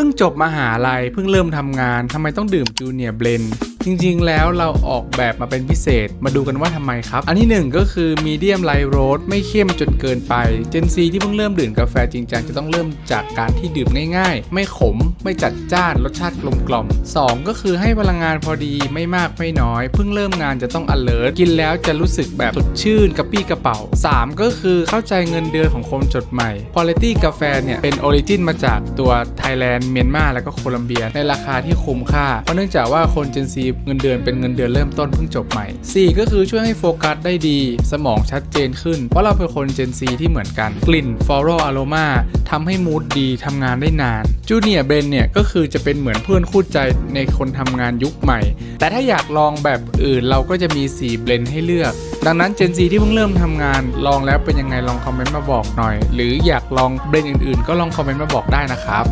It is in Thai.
พิ่งจบมหาลัยเพิ่งเริ่มทำงานทำไมต้องดื่มจูเนียร์เบลนจริงๆ แล้วเราออกแบบมาเป็นพิเศษมาดูกันว่าทำไมครับ อันที่หนึ่งก็คือมีเดียมไลท์โรสไม่เข้มจนเกินไปเจนซีที่เพิ่งเริ่มดื่มกาแฟจริงจังจะต้องเริ่มจากการที่ดื่มง่ายๆ ไม่ขมไม่จัดจ้านรสชาติกลมกล่อมสองก็คือให้พลังงานพอดีไม่มากไม่น้อย เพิ่งเริ่มงานจะต้อง alert กินแล้วจะรู้สึกแบบสดชื่นกระปี้กระเป๋าสามก็คือเข้าใจเงินเดือนของคนจดใหม่ Quality กาแฟเนี่ยเป็น Origin มาจากตัวไทยแลนด์เมียนมาแล้วก็โคลัมเบียในราคาที่คุ้มค่าเพราะเนื่องจากว่าคน Gen เงินเดือนเป็นเงินเดือนเริ่มต้นเพิ่งจบใหม่ 4 ก็คือช่วยให้โฟกัสได้ดี สมองชัดเจนขึ้น เพราะเราเป็นคน Gen Z ที่เหมือนกัน กลิ่น Floral Aroma ทำให้มูดดีทำงานได้นานจูเนียร์เบนเนี่ยก็คือจะเป็นเหมือนเพื่อนคู่ใจในคนทำงานยุคใหม่ แต่ถ้าอยากลองแบบอื่นเราก็จะมี 4 เบลนให้เลือก ดังนั้น Gen Z ที่เพิ่งเริ่มทำงานลองแล้วเป็นยังไงลองคอมเมนต์มาบอกหน่อย หรืออยากลองเบรนอื่นๆ ก็ลองคอมเมนต์มาบอกได้นะครับ